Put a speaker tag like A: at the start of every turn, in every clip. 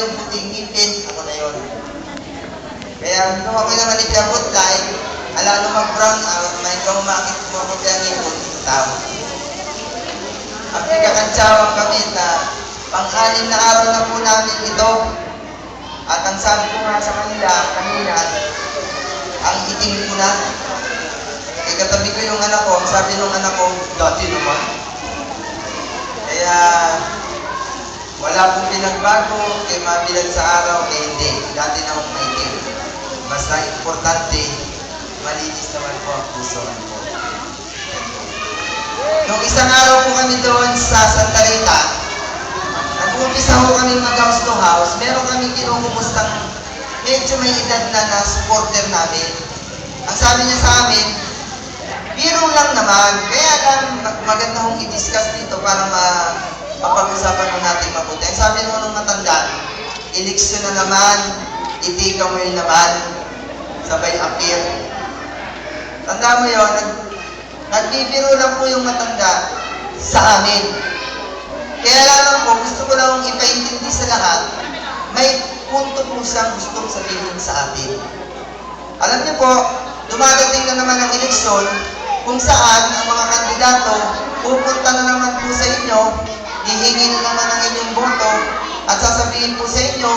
A: yung puting ngipin, ako na yun. Kaya nung ako naman ipiabot live, ala nung mag-brown out, may kaumakit mo ako kaya ngipon, tao. At ikakantsawan kami na pang-anim na araw na po namin ito. At ang sabi ko nga sa kanila, kanina, ang iting ko na. Eh, katabi ko yung anak ko, sabi ng anak ko, dati naman. Kaya, wala pong pinagbago, kay mabilan sa araw, kay hindi. Dati na akong maitim. Basta importante, malinis naman po ang puso ko. Nung isang araw po kami doon sa Santa Rita, nag-umpisa ho kami mag-house to house, meron kami kinukumusta medyo may edad na na supporter namin. Ang sabi niya sa amin, biro lang naman, kaya lang ma- maganda hong i-discuss dito para ma mapag-usapan ng natin mabuti. Ang sabi mo nung matanda, eleksyon na naman, itika mo yun naman, sabay appear. Tanda mo yun, nag, nagbibiro lang po yung matanda sa amin. Kaya lang po, gusto ko lang ipaintindi sa lahat, may punto po siyang gustong sabihin sa atin. Alam niyo po, dumadating na naman ang eleksyon kung saan ang mga kandidato pupunta na naman po sa inyo, hihingi na naman ang inyong boto at sasabihin po sa inyo,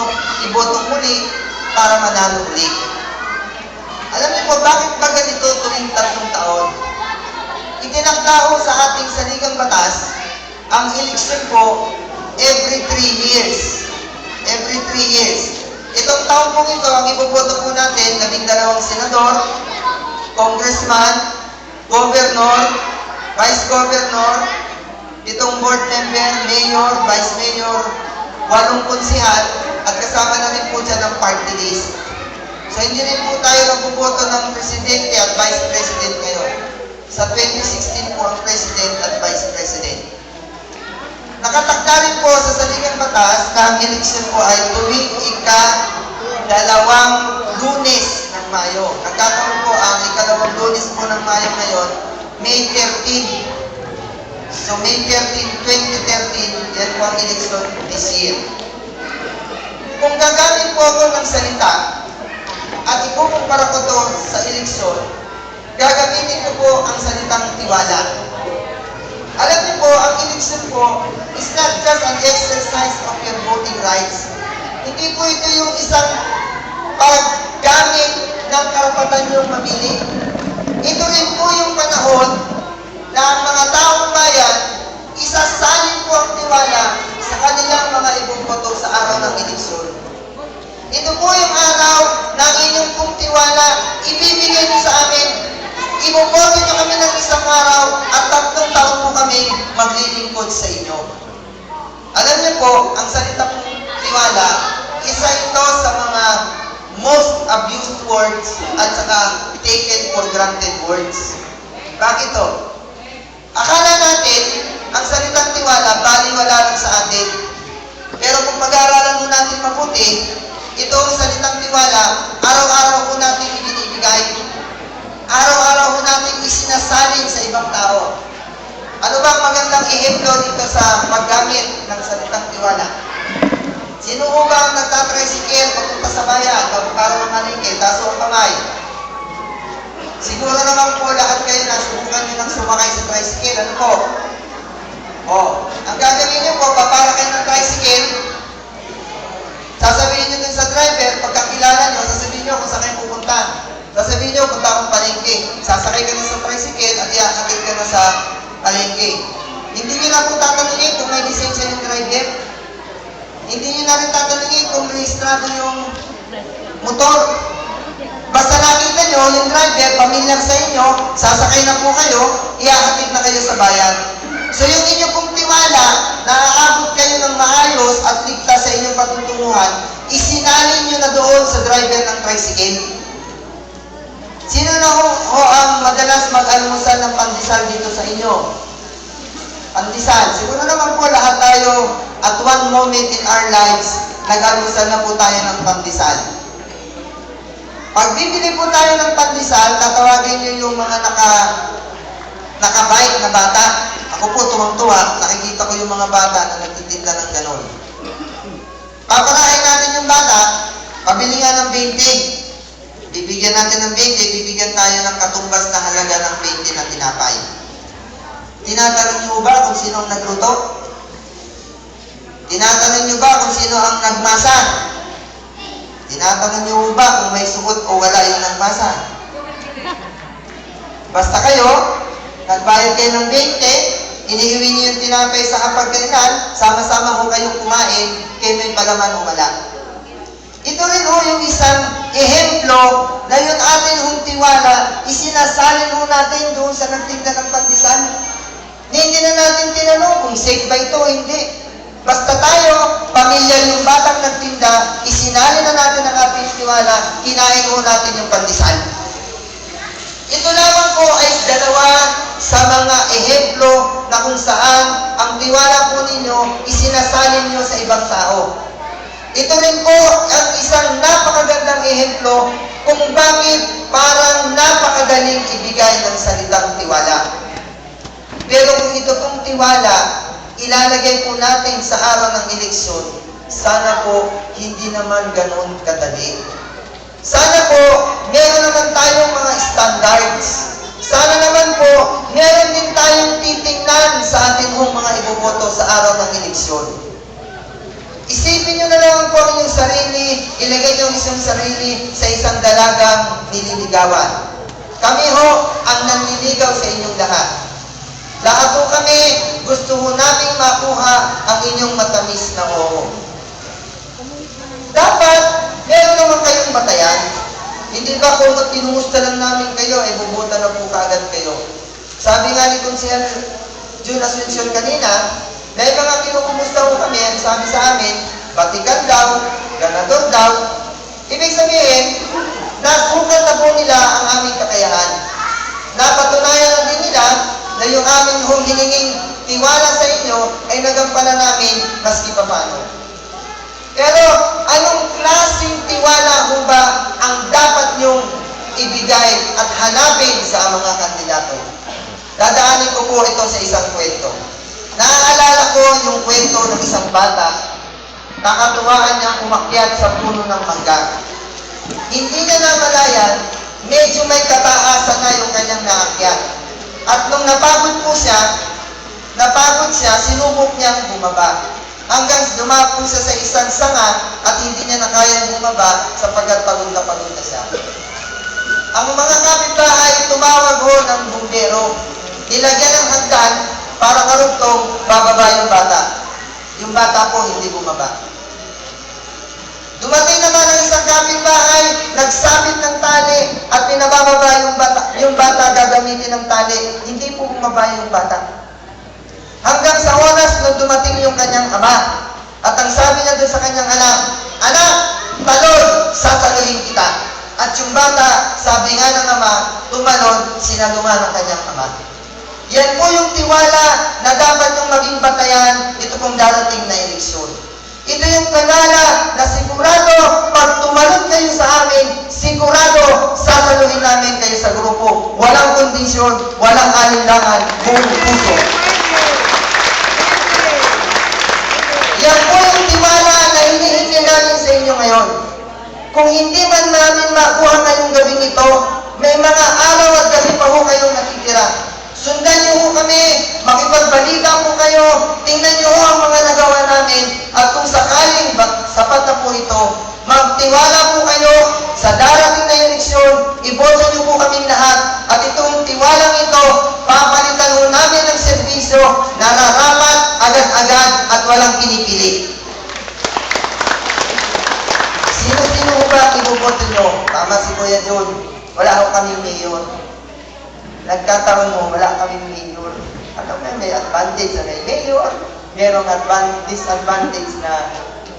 A: iboto muli para manalo ulit. Alam niyo po, bakit ba ganito tuwing tatlong taon? Itinakda sa ating saligang batas, ang eleksyon po every three years. Every three years. Itong taon po ito, ang iboboto po natin, labing dalawang senador, congressman, governor, vice governor, itong board member, mayor, vice mayor, walong konsihal, at kasama na rin po dyan ang party list. So hindi rin po tayo nagboboto ng presidente at vice president ngayon. Sa 2016 po ang president at vice president. Nakatakda rin po sa saligang batas na ang eleksyon po ay tuwing ika dalawang lunes ng Mayo. Nagkakaroon po ang ikalawang lunes po ng Mayo ngayon, May 13. So May 13, 2013, yan po ang eleksyon this year. Kung gagamit po ako ng salita at ikukumpara ko to sa eleksyon, gagamitin ko po ang salitang tiwala. Alam niyo po, ang eleksyon po is not just an exercise of your voting rights. Hindi po ito yung isang paggamit ng karapatan niyong mamili. Ito rin po yung panahon na ang mga taong bayan isasalin po ang tiwala sa kanilang mga ibuboto sa araw ng eleksyon. Ito po yung araw na ang inyong pong tiwala ibibigay niyo sa amin. Iboboto niyo kami ng isang araw at tatlong taon po kami maglilingkod sa inyo. Alam niyo po, ang salita pong tiwala, isa ito sa mga most abused words at saka taken for granted words. Bakit to? Akala natin, ang salitang tiwala, baliwala lang sa atin. Pero kung pag-aaralan mo natin mabuti, ito ang salitang tiwala, araw-araw ko natin ibinibigay. Araw-araw ko natin isinasalin sa ibang tao. Ano ba ang magandang ehemplo dito sa paggamit ng salitang tiwala? Sino ba ang nagtatricycle papunta sa bayan para mamalingke, taso ang kamay? Siguro naman po lahat kayo nasubukan nyo ng sumakay sa tricycle. Ano po? Oh, ang gagawin nyo po, papara kayo ng tricycle, sasabihin nyo dun sa driver, pagkakilala nyo, sasabihin nyo kung saan kayo pupunta. Sasabihin nyo, punta akong palengke. Sasakay ka na sa tricycle at iakakit ka na sa palengke. Hindi nyo na po tatanungin kung may lisensya yung driver. Hindi nyo na rin tatanungin kung rehistrado yung motor. Basta nakita nyo, yung driver, pamilyar sa inyo, sasakay na po kayo, iakakit na kayo sa bayan. So yung inyo pong tiwala, naaabot kayo ng maayos at ligtas sa inyong patutunguhan, isinalin nyo na doon sa driver ng tricycle. Sino na ho, ho ang madalas mag-almusal ng pandesal dito sa inyo? Pandesal. Siguro naman po lahat tayo at one moment in our lives, nag-almusal na po tayo ng pandesal. Pag bibili po tayo ng pandesal, tatawagin niyo yung mga naka nakabike na bata. Ako po tuwang-tuwa, nakikita ko yung mga bata na nagtitinda ng ganon. Paparahin nga ng 20. Bibigyan natin ng 20, bibigyan tayo ng katumbas na halaga ng 20 na tinapay. Tinatanong niyo ba kung sino ang nagluto? Tinatanong niyo ba kung sino ang nagmasa? Tinatanong niyo ba kung may suot o wala yung nagmasa? Basta kayo, nagbayad kayo ng 20, iniiwi niyo yung tinapay sa kapagkainan, sama-sama ho kayong kumain, kayo may palaman o wala. Ito rin ho yung isang ehemplo na yung atin hong tiwala, isinasalin ho natin doon sa nagtinda ng pandesal. Na Hindi na natin tinanong kung safe ba ito o hindi. Basta tayo, pamilyar yung batang nagtinda, isinali na natin ang ating tiwala, kinain ho natin yung pandesal. Ito lamang po ay dalawa sa mga ehemplo na kung saan ang tiwala po ninyo isinasalin nyo sa ibang tao. Ito rin po ang isang napakagandang ehemplo kung bakit parang napakadaling ibigay ng salitang tiwala. Pero kung ito pong tiwala, ilalagay po natin sa araw ng eleksyon, sana po hindi naman ganoon kadali. Sana po, meron naman tayong mga standards. Sana naman po, meron din tayong titingnan sa ating hong mga iboboto sa araw ng eleksyon. Isipin nyo na lang po ang inyong sarili, ilagay nyo ang isang sarili sa isang dalagang nililigawan. Kami ho ang nanliligaw sa inyong lahat. Lahat ho kami, gusto ho namin makuha ang inyong matamis na oo. Dapat, meron naman kayong batayan. Hindi ba kung tinumusta lang namin kayo, ay bubuta na po kaagad kayo. Sabi nga ni Consihal June Asuncion kanina, may mga kinukumusta ko kami, ang sabi sa amin, batikan daw, ganador daw. Ibig sabihin, nasukat na po nila ang aming kakayahan. Napatunayan na din nila na yung aming hong hininging tiwala sa inyo ay nagampanan namin maski pa paano. Pero anong klaseng tiwala ho ba ang dapat nyong ibigay at hanapin sa mga kandidato? Dadaanin ko po ito sa isang kwento. Naaalala ko yung kwento ng isang bata. Kakatuwaan niyang umakyat sa puno ng mangga. Hindi niya namalayan, medyo may kataasan na yung kanyang naakyat. At nung napagod po siya, napagod siya, sinubok niyang bumaba. Hanggang dumapo siya sa isang sanga at hindi niya na kayang bumaba sapagkat pagod na pagod na siya. Ang mga kapitbahay tumawag ho ng bumbero. Nilagyan ng hagdan para karugtong bababa yung bata. Yung bata po hindi bumaba. Dumating naman ang isang kapitbahay, nagsabit ng tali at pinabababa yung bata, yung bata gagamitin ng tali. Hindi po bumaba yung bata. Hanggang sa oras nung dumating yung kanyang ama. At ang sabi niya doon sa kanyang anak, Anak, talon, sasaluhin kita. At yung bata, sabi nga ng ama, tumalon, sinalungan ng kanyang ama. Yan po yung tiwala na dapat yung maging batayan ito pong darating na eleksyon. Ito yung panala na sigurado pag tumalon kayo sa amin, sigurado sasaluhin namin kayo sa grupo. Walang kondisyon, walang alinlangan, buong puso. Yan po yung tiwala na hinihingi namin sa inyo ngayon. Kung hindi man namin makuha ngayong gabing ito, may mga araw at gabi pa ho kayong nakitira. Sundan niyo ho kami, makipagbalita po kayo, tingnan niyo ho ang mga namin, at kung sakaling sapat na po ito, magtiwala po kayo sa darating na eleksyon, iboto niyo po kaming lahat, at itong tiwalang ito, papalitan ho namin ng serbisyo na narapat, agad-agad, at walang pinipili. Sino-sino ho ba iboboto nyo? Tama si Kuya John. Wala ho kami mayor. Nagkataon mo, wala kami mayor. Ano ba, may advantage na may mayor. Merong advan- disadvantage na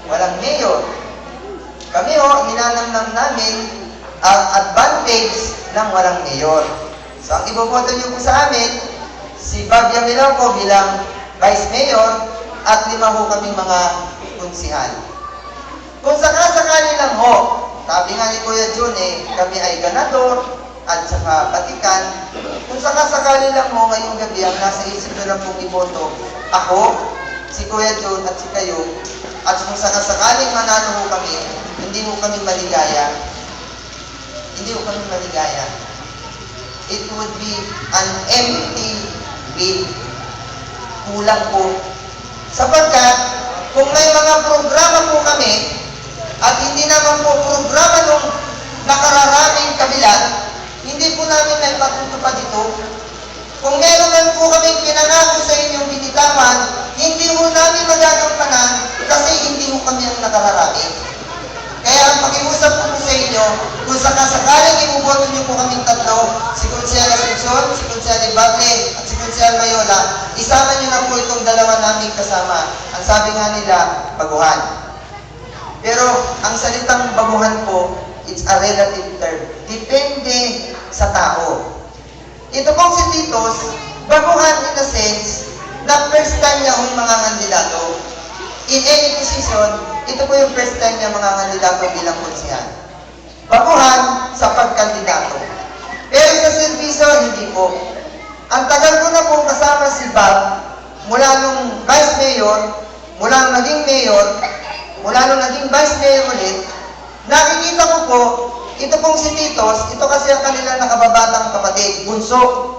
A: walang mayor. Kami ho, hinanamnam namin ang advantage ng walang mayor. So, ang iboboto nyo po sa amin, si Bob Yamiloco bilang vice mayor at lima ho kaming mga konsihal. Kung sakasakali lang ho, sabi nga ni Kuya Jun eh, kami ay ganador at saka batikan. Kung sakasakali lang ho ngayong gabi ang nasa isip nyo lang pong iboto, ako, si Kuya Jun at si kayo, at kung sakasakaling manalo ho kami, hindi mo kami maligaya. Hindi mo kami maligaya. It would be an empty will. Kulang po. Sapagkat, kung may mga programa po kami, at hindi naman po programa nung nakararaming kabila, hindi po namin may patutupad ito. Kung meron man po kaming pinangako binitawan, hindi mo namin magagampanan kasi hindi mo kami ang nakararami. Kaya ang pakiusap ko po sa inyo, kung sakasakaling ibuboto niyo po kaming tatlo, si Consiel Asuncion, si Consiel Ibable, at si Consiel Mayola, isama niyo na po itong dalawa naming kasama. Ang sabi nga nila, baguhan. Pero ang salitang baguhan po, it's a relative term. Depende sa tao. Ito pong si Titos, baguhan in a sense na first time niya ang mga kandidato. In any position, ito po yung first time niya mga kandidato bilang konsihan. Baguhan sa pagkandidato. Pero sa servisyo, hindi po. Ang tagal ko na po kasama si Bob, mula nung vice mayor, mula nung naging mayor, mula nung naging vice mayor ulit, nakikita ko po, ito pong si Titos, ito kasi ang kanilang nakababatang kapatid, bunso.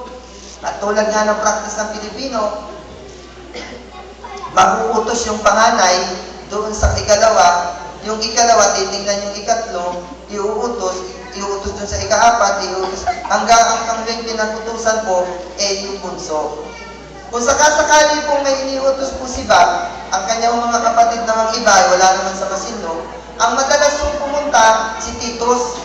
A: At tulad nga ng practice ng Pilipino, mag-uutos yung panganay doon sa ikalawa, yung ikalawa, titingnan yung ikatlo, iuutos, iuutos doon sa ikaapat, iuutos, hanggang ang pangling pinagutusan po, eh yung bunso. Kung sakasakali pong may iniutos po si Bob, ang kanyang mga kapatid namang iba, wala naman sa Masinlo, ang madalas pong pumunta, si Titos.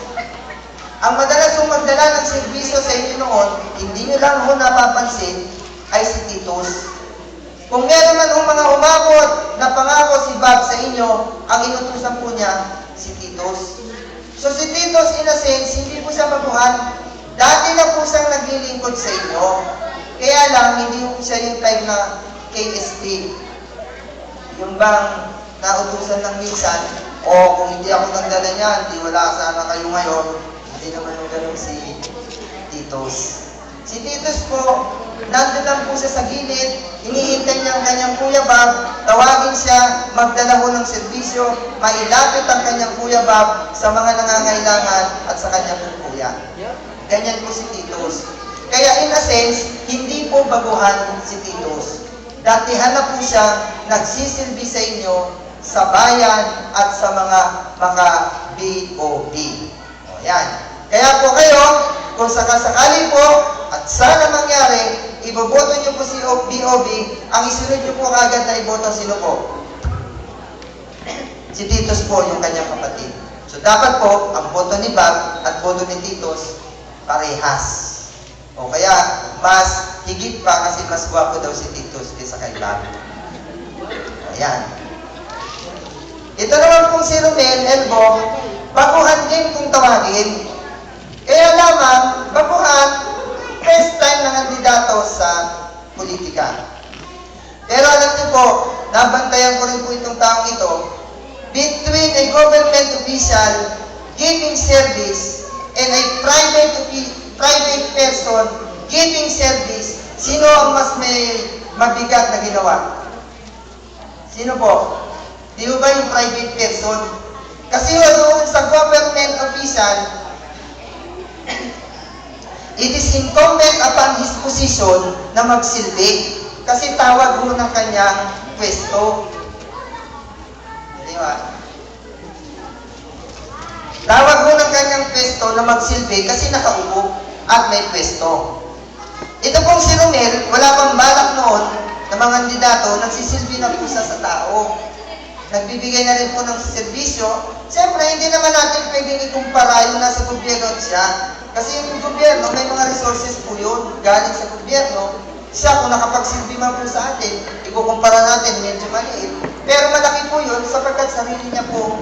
A: Ang madalas pong magdala ng serbisyo sa inyo noon, hindi nyo lang ho napapansin, ay si Titos. Kung meron man hong mga umabot na pangako si Bob sa inyo, ang inutusan po niya, si Titos. So si Titos, in a sense, hindi po siya baguhan. Dati na po siyang naglilingkod sa inyo. Kaya lang, hindi po siya yung type na KSP. Yung bang nautusan ng minsan, o kung hindi ako nagdala niyan, di wala sana kayo ngayon, hindi naman yung ganun si Titos. Si Titos po, nandun lang po siya sa gilid, hinihintay niya ang kanyang kuya Bob, tawagin siya, magdala ho ng serbisyo, mailapit ang kanyang kuya Bob sa mga nangangailangan at sa kanyang kuya. Ganyan po si Titos. Kaya in a sense, hindi po baguhan si Titos. Datihan na po siya nagsisilbi sa inyo sa bayan at sa mga mga BOB. O yan. Kaya po kayo, kung sakasakali po, at sana mangyari, iboboto niyo po si BOB, ang isunod niyo po agad na iboto sino po? Si Titos po, yung kanyang kapatid. So dapat po, ang boto ni Bob at boto ni Titos, parehas. O kaya, mas higit pa kasi mas gwapo daw si Titos kaysa kay Bob. Ayan. Ito naman pong si Romel Elbo, baguhan din kung tawagin. Kaya lamang, baguhan, first time na kandidato sa politika. Pero alam niyo po, nabantayan ko rin po itong taong ito, between a government official giving service and a private private person giving service, sino ang mas may mabigat na ginawa? Sino po? Di ba yung private person? Kasi doon sa government official, it is incumbent upon his position na magsilbi. Kasi tawag ho ng kanyang pwesto. Di ba? Tawag ho ng kanyang pwesto na magsilbi kasi nakaupo at may pwesto. Ito pong si Romel, wala pang balak noon na mga kandidato, nagsisilbi na po siya sa tao. Nagbibigay na rin po ng serbisyo. Siyempre, hindi naman natin pwedeng ikumpara yung nasa gobyerno at siya. Kasi yung gobyerno, may mga resources po yun galing sa gobyerno. Siya, kung nakapagsilbi man po sa atin, ikukumpara natin, medyo maliit. Pero malaki po yun sapagkat sarili niya po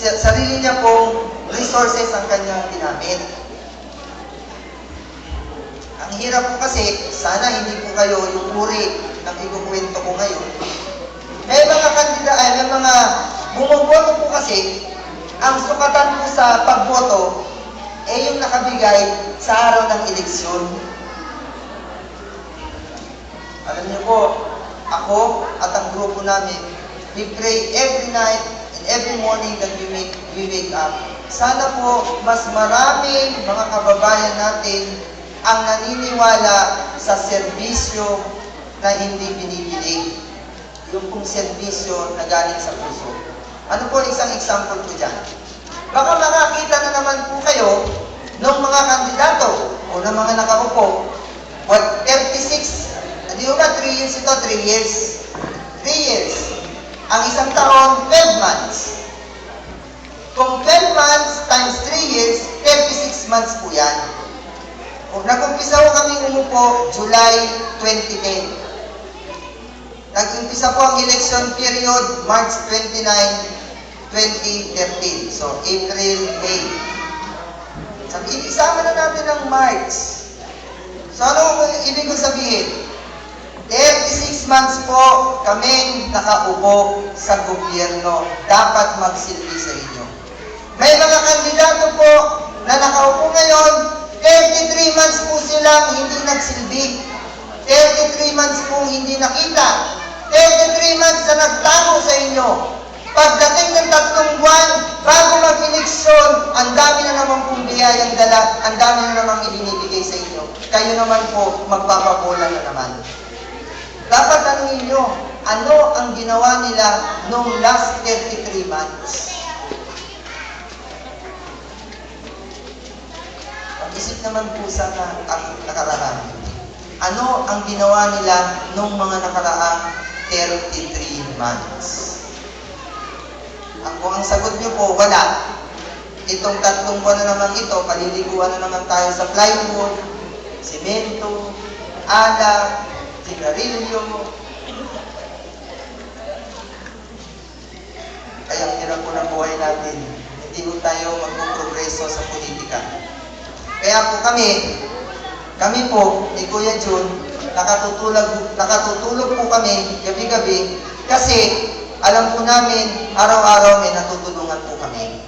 A: sarili niya pong resources ang kanyang ginamit. Ang hirap po kasi, sana hindi po kayo yung uri ng ikukwento ko ngayon. May mga kandida, ay, may mga bumoboto po kasi, ang sukatan po sa pagboto, eh yung nakabigay sa araw ng eleksyon. Alam niyo po, ako at ang grupo namin, we pray every night and every morning that we, make, we wake up. Sana po mas maraming mga kababayan natin ang naniniwala sa serbisyo na hindi binibili. Yung pong serbisyo na galing sa puso. Ano po isang example ko dyan? Baka makakita na naman po kayo ng mga kandidato o ng mga nakaupo. What, 36, hindi ba 3 years ito? 3 years. 3 years. Ang isang taon, 12 months. Kung 12 months times 3 years, 36 months po yan. Kung nag-umpisa ko kami umupo, July 2010. Nag-umpisa po ang election period, March 29, 2013. So, April, May. Sabi, isama na natin ang March. So, ano ang ibig ko sabihin? 36 months po kaming nakaupo sa gobyerno. Dapat magsilbi sa inyo. May mga kandidato po na nakaupo ngayon, 33 months po silang hindi nagsilbi. 33 months po hindi nakita. 33 months na nagtago sa inyo. Pagdating ng tatlong buwan, bago mag-eleksyon, ang dami na naman pong biyayang dala, ang dami na naman ibinibigay sa inyo. Kayo naman po, magpapabola na naman. Dapat tanungin nyo, ano ang ginawa nila nung last 33 months? Pag-isip naman po sa na, ang nakaraan. Ano ang ginawa nila nung mga nakaraang 33 months? Ang kung ang sagot niyo po, wala. Itong tatlong buwan na naman ito, paliliguan na naman tayo sa plywood, simento, alak, sigarilyo. Kaya ang hirap po ng buhay natin. Hindi po tayo magpuprogreso sa politika. Kaya po kami, kami po, ni Kuya Jun, nakatutulog, nakatutulog po kami gabi-gabi kasi alam po namin, araw-araw may natutulungan po kami.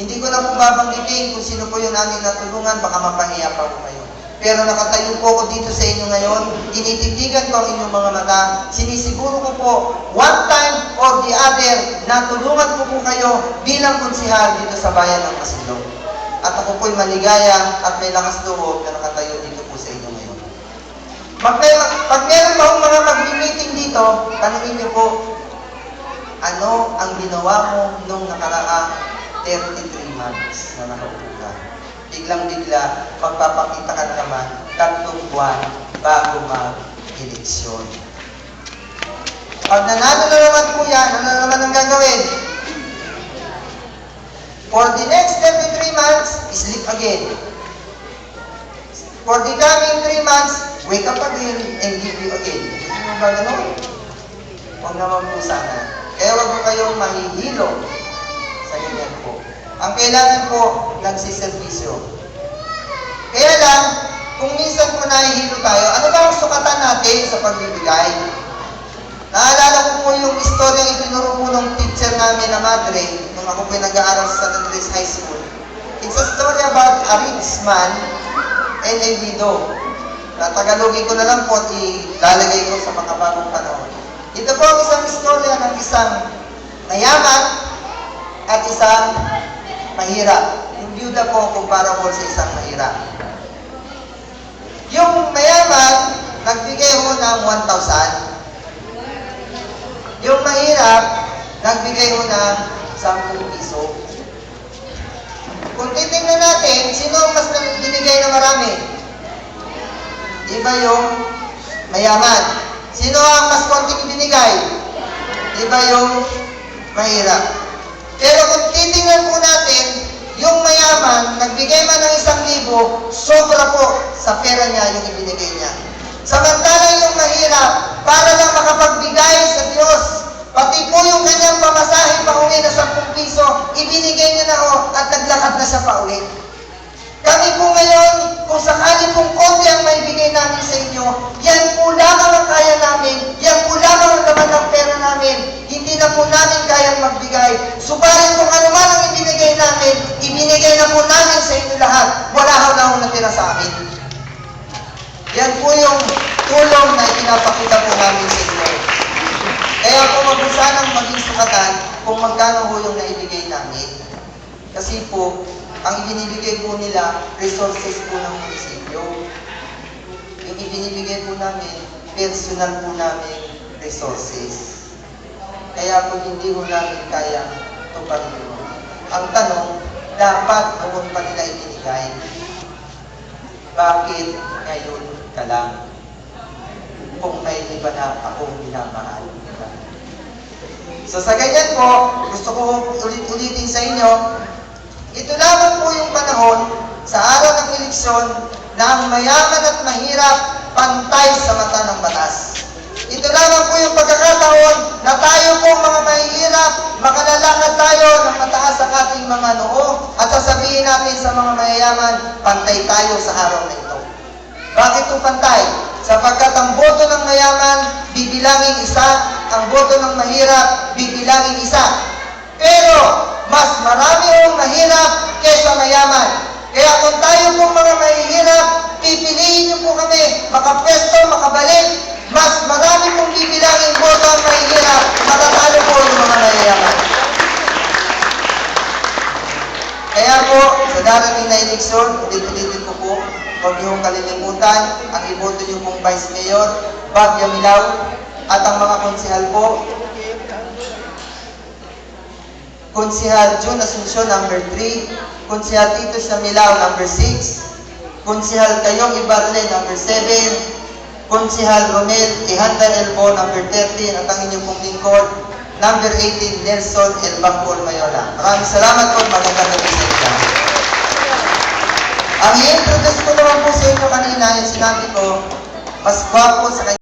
A: Hindi ko na po babanggitin kung sino po yung aming natulungan, baka mapahiya pa po kayo. Pero nakatayo po ako dito sa inyo ngayon, tinititigan ko ang inyong mga mata, sinisiguro ko po, one time or the other, natulungan ko po kayo bilang konsihal dito sa bayan ng Masilong. At ako po'y maligaya at may lakas loob na nakatayo dito po sa inyo ngayon. Pag, may, pag meron pa mga mag-meeting dito, tanungin niyo po, ano ang ginawa mo nung nakaraang 33 months na nakaupo ka? Biglang-bigla, magpapakita ka na naman tatlong buwan bago mag-eleksyon. Pag nanalo na naman po yan, ano na naman ang gagawin? For the next 33 months, sleep again. For the coming 3 months, wake up again and leave you again. Hindi mo ba ganun? Huwag naman po sana. Kaya huwag mo kayong mahihilo sa ganyan po. Ang kailangan po, nagsiservisyo. Kaya lang, kung minsan po nahihilo tayo, ano ba ang sukatan natin sa pagbibigay? Naalala ko po yung istorya yung itinuro po ng teacher namin na madre nung ako po nag-aaral sa San Andres High School. It's a story about a rich man and a widow. Tagalogin ko na lang po at ilalagay ko sa makabagong panahon. Ito po ang isang istorya ng isang mayaman at isang mahirap. Yung byuda po comparable sa isang mahirap. Yung mayaman, nagbigay ho ng 1,000. Yung mahirap, nagbigay ho ng 10 piso. Kung titingnan natin, sino ang mas binigay na marami? Iba yung mayaman. Sino ang mas konting ibinigay? Iba yung mahirap. Pero kung titingnan po natin, yung mayaman, nagbigay man ng isang libo, sobra po sa pera niya yung ibinigay niya. Samantalang yung mahirap, para lang makapagbigay sa Diyos, pati po yung kanyang pamasahe pa uwi na 10 piso, ibinigay niya na ho at naglakad na siya pa uwi. Kami po ngayon, kung sakali pong konti ang maibigay namin sa inyo, yan po lamang ang kaya namin, yan po lamang ang laman ng pera namin, hindi na po namin kayang magbigay. Subalit kung ano man ang ibinigay namin, ibinigay na po namin sa inyo lahat. Wala ho na ho natira sa amin. Yan po yung tulong na ipinapakita po namin sa. Kaya po, wag sanang maging sukatan kung magkano ho yung naibigay namin. Kasi po, ang ibinibigay po nila, resources po ng munisipyo. Yung ibinibigay po namin, personal po namin resources. Kaya po hindi ho namin kaya tuparin yun. Ang tanong, dapat noon pa nila ibinigay. Bakit ngayon ka lang? Kung may iba na akong minamahal. So sa ganyan po, gusto ko ulit-ulitin sa inyo, ito lamang po yung panahon sa araw ng eleksyon na ang mayaman at mahirap pantay sa mata ng batas. Ito lamang po yung pagkakataon na tayo po mga mahihirap, makalalakad tayo ng mataas ang ating mga noo at sasabihin natin sa mga mayayaman, pantay tayo sa araw na ito. Bakit po pantay? Sapagkat ang boto ng mayaman, bibilangin isa, ang boto ng mahirap, bibilangin isa. Pero, mas marami ang mahirap kaysa mayaman. Kaya kung tayo pong mga mahihirap, pipiliin niyo po kami, makapwesto, makabalik, mas marami pong bibilangin boto ang mahihirap, matatalo po yung mga mayayaman. Kaya po, sa darating na eleksyon, ulit-ulitin ko po, huwag niyong kalilimutan ang iboto niyo pong Vice Mayor, Bagya Milaw, at ang mga konsihal po, Konsihal June Asuncion, number 3, Konsihal Tito Samilaw, number 6, Konsihal Kayong Ibarle, number 7, Konsihal Romel Ihanda Elbo, number 13, at ang inyong pong lingkod, number 18, Nelson El Mayola. Maraming salamat po, magandang gabi sa. Ang i-introduce ko naman po sa inyo kanina, yung sinabi ko, mas gwapo sa.